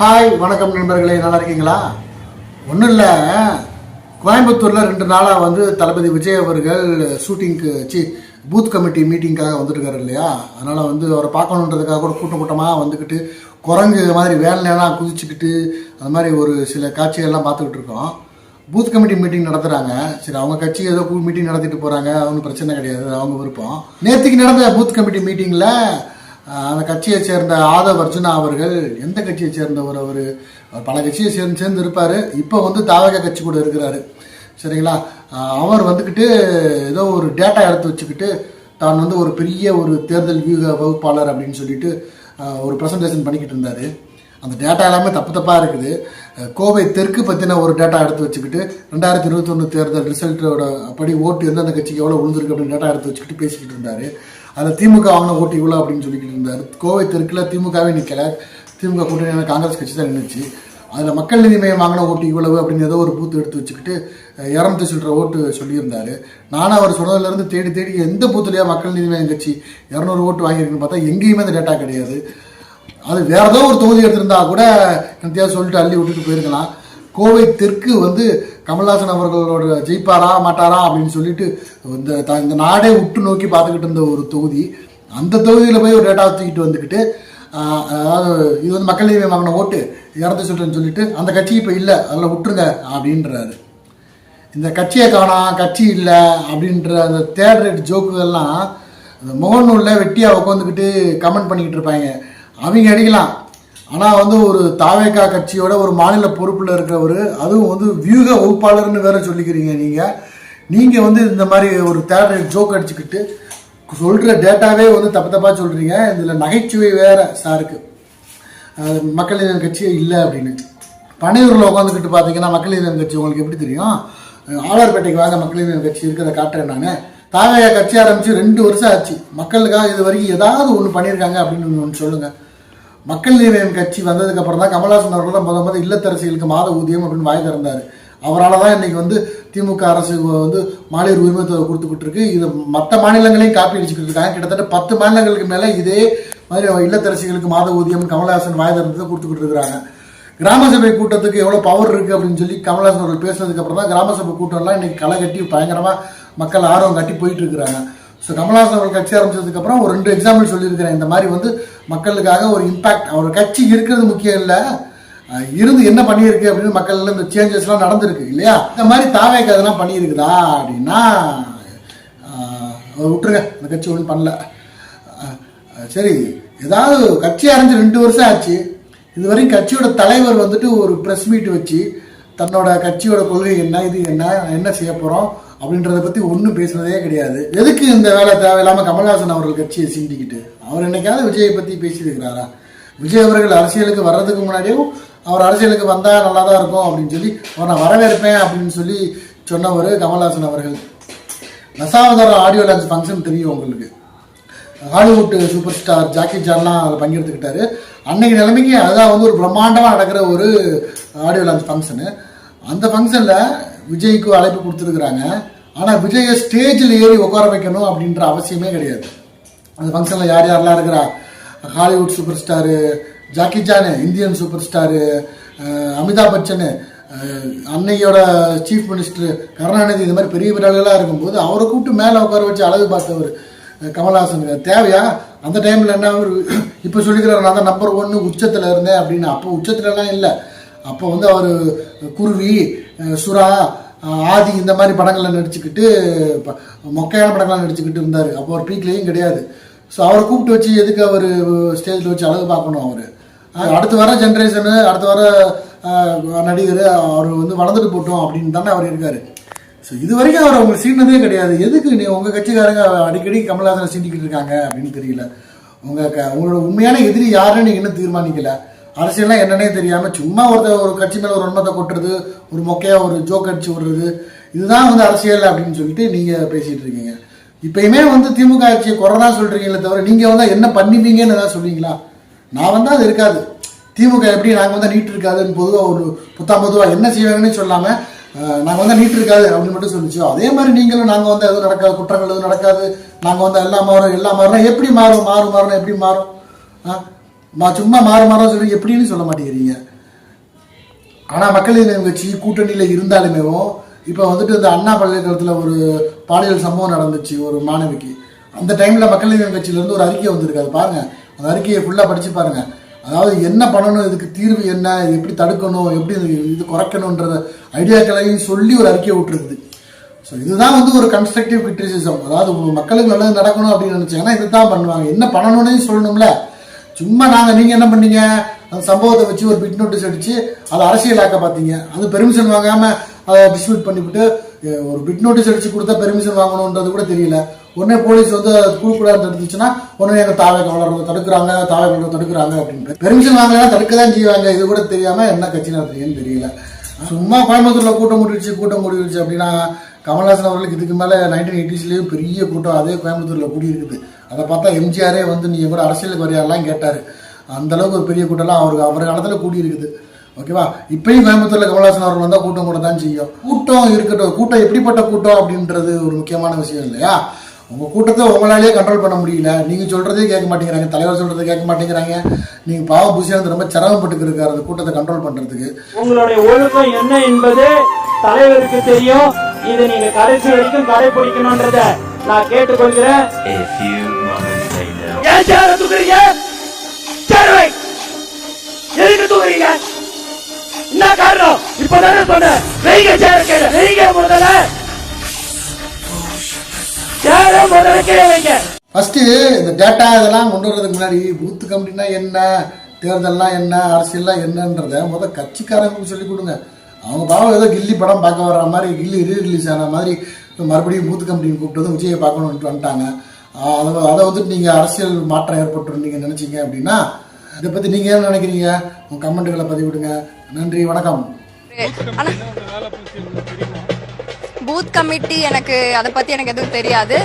Hi வணக்கம் நண்பர்களே நல்லா இருக்கீங்களா? ஒன்றும் இல்லை. கோயம்புத்தூரில் ரெண்டு நாளாக வந்து தளபதி விஜய் அவர்கள் ஷூட்டிங்க்கு சி பூத் கமிட்டி மீட்டிங்க்காக வந்துருக்காரு இல்லையா? அதனால் வந்து அவரை பார்க்கணுன்றதுக்காக கூட கூட்டம் கூட்டமாக வந்துக்கிட்டு குரங்கு மாதிரி வேலையெல்லாம் குதிச்சுக்கிட்டு அது மாதிரி ஒரு சில காட்சிகள்லாம் பார்த்துக்கிட்டு இருக்கோம். பூத் கமிட்டி மீட்டிங் நடத்துகிறாங்க சரி அவங்க கட்சி ஏதோ மீட்டிங் நடத்திட்டு போகிறாங்க ஒன்றும் பிரச்சனை கிடையாது. அவங்க விருப்பம். நேற்றுக்கு நடந்த பூத் கமிட்டி மீட்டிங்கில் அந்த கட்சியை சேர்ந்த ஆதவ் அர்ஜுனா அவர்கள் எந்த கட்சியை சேர்ந்தவர் அவர்? பல கட்சியை சேர்ந்து சேர்ந்து இருப்பார் இப்போ வந்து தாவக கட்சி கூட இருக்கிறாரு. சரிங்களா? அவர் வந்துக்கிட்டு ஏதோ ஒரு டேட்டா எடுத்து வச்சுக்கிட்டு தான் வந்து ஒரு பெரிய ஒரு தேர்தல் வியூக வகுப்பாளர் அப்படின்னு சொல்லிட்டு ஒரு ப்ரெசன்டேஷன் பண்ணிக்கிட்டு இருந்தார். அந்த டேட்டா எல்லாமே தப்பு தப்பாக இருக்குது. கோவை தெற்கு பற்றின ஒரு டேட்டா எடுத்து வச்சுக்கிட்டு ரெண்டாயிரத்தி இருபத்தொன்று தேர்தல் ரிசல்ட்டோட படி ஓட்டு எந்தெந்த கட்சிக்கு எவ்வளோ விழுந்திருக்கு அப்படின்னு டேட்டா எடுத்து வச்சுக்கிட்டு பேசிக்கிட்டு இருந்தார். அதில் திமுக வாங்கின ஓட்டு இவ்வளோ அப்படின்னு சொல்லிக்கிட்டு இருந்தார். கோவை தெற்கில் திமுகவே நிற்கலை திமுக கூட்டணியான காங்கிரஸ் கட்சி தான் நின்றுச்சு அதில் மக்கள் நீதி மையம் வாங்கின ஓட்டு இவ்வளவு அப்படின்னு ஏதோ ஒரு பூத்து எடுத்து வச்சுக்கிட்டு இரநூத்தி சில்லற ஓட்டு சொல்லியிருந்தாரு. நானும் அவர் சொன்னதுலேருந்து தேடி தேடி எந்த பூத்துலையா மக்கள் நீதி மையம் கட்சி இரநூறு ஓட்டு வாங்கியிருக்குன்னு பார்த்தா எங்கேயுமே அந்த டேட்டா கிடையாது. அது வேற ஏதோ ஒரு தொகுதி எடுத்திருந்தா கூட என்னத்தையாவது சொல்லிட்டு அள்ளி விட்டுட்டு போயிருக்கலாம். கோவை தெற்கு வந்து கமல்ஹாசன் அவர்களோட ஜெயிப்பாரா மாட்டாரா அப்படின்னு சொல்லிட்டு இந்த இந்த நாடே உற்று நோக்கி பார்த்துக்கிட்டு இருந்த ஒரு தொகுதி. அந்த தொகுதியில் போய் ஒரு டேட்டா தூக்கிட்டு வந்துக்கிட்டு அதாவது இது வந்து மக்கள் நீதி வாங்கின ஓட்டு இறந்து சொல்கிறேன்னு சொல்லிட்டு அந்த கட்சி இப்போ இல்லை அதில் விட்டுருங்க அப்படின்றாரு. இந்த கட்சியை காணாம் கட்சி இல்லை அப்படின்ற அந்த தேர்ட் ரேட் ஜோக்குகள்லாம் அந்த முகநூலில் வெட்டியாக உட்காந்துக்கிட்டு கமெண்ட் பண்ணிக்கிட்டு இருப்பாங்க. அவங்க அடிக்கலாம். ஆனால் வந்து ஒரு தாவேக்கா கட்சியோட ஒரு மாநில பொறுப்பில் இருக்கிறவர் அதுவும் வந்து வியூக வகுப்பாளர்னு வேற சொல்லிக்கிறீங்க நீங்கள் நீங்கள் வந்து இந்த மாதிரி ஒரு தேட்டர் ஜோக் அடிச்சுக்கிட்டு சொல்கிற டேட்டாவே வந்து தப்பு தப்பாக சொல்கிறீங்க இதில் நகைச்சுவை வேற சாருக்கு. மக்கள் நீதி கட்சியே இல்லை அப்படின்னு. பனையூரில் உட்காந்துக்கிட்டு பார்த்தீங்கன்னா மக்கள் நீதி கட்சி உங்களுக்கு எப்படி தெரியும்? அஹ் ஆழ்வார்பேட்டைக்கு வாங்க மக்கள் நீதி கட்சி இருக்கிறத காட்டுறேன் நான். தாவையா கட்சி ஆரம்பித்து ரெண்டு வருஷம் ஆச்சு. மக்களுக்காக இது வரைக்கும் ஏதாவது ஒன்று பண்ணியிருக்காங்க அப்படின்னு ஒன்று சொல்லுங்கள் மக்கள் நீதியம் கட்சி வந்ததுக்கு அப்புறம் தான் கமல்ஹாசன் அவர்கள் தான் முத முதல் இல்லத்தரசிகளுக்கு மாத ஊதியம் அப்படின்னு வாய் திறந்தார். அவரால் தான் இன்னைக்கு வந்து திமுக அரசு வந்து மாநில உரிமை தொகை கொடுத்துக்கிட்டு இருக்கு இது மற்ற மாநிலங்களையும் காப்பி அடிச்சுக்கிட்டு இருக்காங்க. கிட்டத்தட்ட பத்து மாநிலங்களுக்கு மேலே இதே மாதிரி இல்லத்தரசிகளுக்கு மாத ஊதியம் கமல்ஹாசன் வாய் திறந்ததை கொடுத்துக்கிட்டு இருக்கிறாங்க. கிராம சபை கூட்டத்துக்கு எவ்வளோ பவர் இருக்குது அப்படின்னு சொல்லி கமல்ஹாசன் அவர்கள் பேசுனதுக்கு அப்புறம் தான் கிராம சபை கூட்டம்லாம் இன்னைக்கு களை கட்டி பயங்கரமாக மக்கள் ஆர்வம் கட்டி போயிட்டு இருக்கிறாங்க. ஸோ கமல்ஹாசன் அவர்கள் கட்சி ஆரம்பிச்சதுக்கப்புறம் ஒரு ரெண்டு எக்ஸாம்பிள் சொல்லியிருக்கிறேன். இந்த மாதிரி வந்து மக்களுக்காக ஒரு இம்பாக்ட் அவர் கட்சி இருக்கிறது முக்கியம் இல்லை. இருந்து என்ன பண்ணியிருக்கு அப்படின்னு மக்கள் இந்த சேஞ்சஸ்லாம் நடந்திருக்கு இல்லையா? இந்த மாதிரி தாவேக்கு அதெல்லாம் பண்ணியிருக்குதா அப்படின்னா விட்டுருங்க அந்த கட்சி ஒன்றும் பண்ணல. சரி ஏதாவது கட்சி அரைஞ்சு ரெண்டு வருஷம் ஆச்சு. இதுவரையும் கட்சியோட தலைவர் வந்துட்டு ஒரு ப்ரெஸ் மீட் வச்சு தன்னோட கட்சியோட கொள்கை என்ன இது என்ன என்ன செய்ய போகிறோம் அப்படின்றத பற்றி ஒன்றும் பேசுனதே கிடையாது. எதுக்கு இந்த வேலை தேவையில்லாமல் கமல்ஹாசன் அவர்கள் கட்சியை சீண்டிக்கிட்டு? அவர் என்னைக்காவது விஜயை பற்றி பேசியிருக்கிறாரா? விஜய் அவர்கள் அரசியலுக்கு வர்றதுக்கு முன்னாடியும் அவர் அரசியலுக்கு வந்தால் நல்லா தான் இருக்கும் அப்படின்னு சொல்லி அவர் நான் வரவேற்பேன் அப்படின்னு சொல்லி சொன்னவர் கமல்ஹாசன் அவர்கள். தசாவதாரம் ஆடியோ லான்ச் ஃபங்க்ஷன் தெரியும் உங்களுக்கு. ஹாலிவுட் சூப்பர் ஸ்டார் ஜாக்கி ஜான்லாம் அதில் பங்கெடுத்துக்கிட்டாரு. அன்னைக்கு நிலைமைக்கு அதான் வந்து ஒரு பிரம்மாண்டமாக நடக்கிற ஒரு ஆடியோ லான்ச் ஃபங்க்ஷனு அந்த ஃபங்க்ஷனில் விஜய்க்கு அழைப்பு கொடுத்துருக்குறாங்க. ஆனால் விஜயை ஸ்டேஜில் ஏறி உட்கார வைக்கணும் அப்படின்ற அவசியமே கிடையாது. அந்த ஃபங்க்ஷனில் யார் யாரெல்லாம் இருக்கிறா? Hollywood super star Jackie Chan Indian super star Amitabh Bachchan அன்னையோட chief minister Karunanidhi இந்த மாதிரி பெரிய பெரிய ஆளுகளாக இருக்கும்போது அவரை கூப்பிட்டு மேலே உட்கார வச்சு அழகு பார்த்தவர் கமல்ஹாசன். தேவையா? அந்த டைமில் என்ன அவர் இப்போ சொல்லிக்கிறார் நான் தான் நம்பர் ஒன்று உச்சத்தில் இருந்தேன் அப்படின்னு. அப்போ உச்சத்துலலாம் இல்லை. அப்போ வந்து அவர் குருவி சுறா ஆதி இந்த மாதிரி படங்களில் நடிச்சுக்கிட்டு ப- மொக்கையான படங்கள்லாம் நடிச்சுக்கிட்டு இருந்தார். அப்போ அவர் பீக்லேயும் கிடையாது. ஸோ அவரை கூப்பிட்டு வச்சு எதுக்கு அவர் ஸ்டேஜில் வச்சு அழகு பார்க்கணும் அவர்? அடுத்து வர ஜென்ரேஷனு அடுத்து வர நடிகர் அவர் வந்து வளர்ந்துட்டு போட்டோம் அப்படின்னு தானே அவர் இருக்கார். ஸோ இது வரைக்கும் அவர் அவங்களுக்கு சீண்டதே கிடையாது. எதுக்கு நீ உங்கள் கட்சிக்காரங்க அடிக்கடி கமல்ஹாசனை சீண்டிக்கிட்டு இருக்காங்க அப்படின்னு தெரியல. உங்கள் க உங்களோட உண்மையான எதிரி யாருன்னு நீங்கள் இன்னும் தீர்மானிக்கலை. அரசியல்லாம் என்னன்னே தெரியாமல் சும்மா ஒருத்தர் ஒரு கட்சி மேலே ஒரு உண்மத்தை கொட்டுறது ஒரு மொக்கையாக ஒரு ஜோக் அடிச்சு விடுறது இதுதான் வந்து அரசியல் அப்படின்னு சொல்லிட்டு நீங்கள் பேசிகிட்டு இருக்கீங்க. இப்பயுமே வந்து திமுக ஆட்சியை கொரோனா சொல்கிறீங்களே தவிர நீங்கள் வந்து என்ன பண்ணுவீங்கன்னு ஏதாவது சொல்றீங்களா? நான் வந்தால் அது இருக்காது. திமுக எப்படி நாங்கள் வந்து நீட் இருக்காதுன்னு பொதுவாக ஒரு புத்தாம் பொதுவாக என்ன செய்வாங்கன்னு சொல்லாமல் நாங்கள் வந்து நீட் இருக்காது அப்படின்னு மட்டும் சொல்லிச்சோ. அதே மாதிரி நீங்களும் நாங்கள் வந்து எதுவும் நடக்காது குற்றங்கள் எதுவும் நடக்காது. நாங்கள் வந்து எல்லாம் மாறும் எல்லாம் மாறும் எப்படி மாறும் மாறும் மாறணும் எப்படி மாறும்? ஆ நான் சும்மா மாறு மாற சொல்லி எப்படின்னு சொல்ல மாட்டேங்கிறீங்க. ஆனால் மக்கள் கட்சி கூட்டணியில் இருந்தாலுமேவும் இப்போ வந்துட்டு இந்த அண்ணா பல்கலைக்கழகத்தில் ஒரு பாலியல் சம்பவம் நடந்துச்சு ஒரு மாணவிக்கு. அந்த டைமில் மக்கள் நீதி கட்சியிலேருந்து ஒரு அறிக்கை வந்திருக்கு அது அந்த அறிக்கையை ஃபுல்லாக படித்து பாருங்கள் அதாவது என்ன பண்ணணும் இதுக்கு தீர்வு என்ன எப்படி தடுக்கணும் எப்படி இது- குறைக்கணுன்ற ஐடியாக்களையும் சொல்லி ஒரு அறிக்கையை விட்டுருக்குது. ஸோ இதுதான் வந்து ஒரு கன்ஸ்ட்ரக்டிவ் கிரிட்டிசிசம் அதாவது மக்களுக்கு நல்லது நடக்கணும் அப்படின்னு நினச்சாங்கன்னா இதுதான் பண்ணுவாங்க. என்ன பண்ணணும்னு சொல்லணும்ல. சும்மா நாங்கள் நீங்கள் என்ன பண்ணீங்க? அந்த சம்பவத்தை வச்சு ஒரு பிட் நோட்டீஸ் அடித்து அதை அரசியலாக்க பார்த்தீங்க அது பெர்மிஷன் வாங்காமல் அதை டிஸ்பியூட் பண்ணிவிட்டு ஒரு பிட் நோட்டீஸ் அடித்து கொடுத்தா பெர்மிஷன் வாங்கணுன்றது கூட தெரியல. உடனே போலீஸ் வந்து கூடாது தடுத்துச்சுன்னா உடனே எங்கள் தாவை கவலர்களை தடுக்கிறாங்க தாவை கவலரை தடுக்கிறாங்க அப்படின்ட்டு. பெர்மிஷன் வாங்கலாம் தடுக்க தான் செய்வாங்க இது கூட தெரியாமல் என்ன கட்சி நடத்துறீங்கன்னு தெரியல. சும்மா கோயம்புத்தூரில் கூட்டம் முடிச்சு கூட்டம் முடிச்சு அப்படின்னா கமல்ஹாசன் அவர்களுக்கு இதுக்கு மேலே நைன்டீன் எயிட்டிஸ்லேயும் பெரிய கூட்டம் அதே கோயம்புத்தூரில் கூடி இருக்குது அதை பார்த்தா எம்ஜிஆரே வந்து நீ கூட அரசியலுக்கு வரையாலாம் கேட்டார். அந்த அளவுக்கு ஒரு பெரிய கூட்டம்லாம் அவருக்கு அவர் காலத்தில் கூடி இருக்குது ஓகேவா? இப்பயும் கோயம்புத்தூரில் கமல்ஹாசன் அவர்கள் வந்தால் கூட்டம் கூட தான் செய்யும். கூட்டம் இருக்கட்டும். கூட்டம் எப்படிப்பட்ட கூட்டம் அப்படின்றது ஒரு முக்கியமான விஷயம் இல்லையா? உங்கள் கூட்டத்தை உங்களாலேயே கண்ட்ரோல் பண்ண முடியல. நீங்கள் சொல்கிறதே கேட்க மாட்டேங்கிறாங்க. தலைவர் சொல்கிறத கேட்க மாட்டேங்கிறாங்க. நீங்கள் பாவ பூசியானது ரொம்ப சிரமப்பட்டு இருக்காரு அந்த கூட்டத்தை கண்ட்ரோல் பண்ணுறதுக்கு உங்களுடைய ஒழுக்கம் என்ன என்பது தலைவருக்கு தெரியும். இதை நீங்க கடைசி வரைக்கும் கடைபிடிக்கணும்ன்றத நான் கேட்டுக்கொள்கிறேன். ஏன் சேர தூக்குறீங்க? சேர்வை. எதுக்கு தூக்குறீங்க? என்ன காரணம்? இப்பதானே சொன்னேன். நீங்க சேர கேள. நீங்க முதல்ல. சேர முதல்ல கீழே வைங்க. ஃபர்ஸ்ட் இந்த டேட்டா இதெல்லாம் கொண்டு வர்றதுக்கு முன்னாடி பூத்து கமிட்டினா என்ன? தேர்தல்லாம் என்ன? அரசியல்லாம் என்னன்றத முதல் கட்சிக்காரங்களுக்கு சொல்லி கொடுங்க. அவங்க பாவம் ஏதோ கில்லி படம் பார்க்க வர்ற மாதிரி கில்லி ரீ ரிலீஸ் ஆன மாதிரி மறுபடியும் பூத்து கமிட்டின்னு கூப்பிட்டு வந்து விஜயை பார்க்கணுன்ட்டு வந்துட்டாங்க. அதை அதை வந்துட்டு நீங்கள் அரசியல் மாற்றம் ஏற்பட்டு நீங்கள் நினச்சிங்க அப்படின்னா இதை பற்றி நீங்கள் என்ன நினைக்கிறீங்க? உங்கள் கமெண்ட்டுகளை பதிவிடுங்க. நன்றி வணக்கம். பூத் கமிட்டி எனக்கு அதை பத்தி எனக்கு எதுவும் தெரியாது.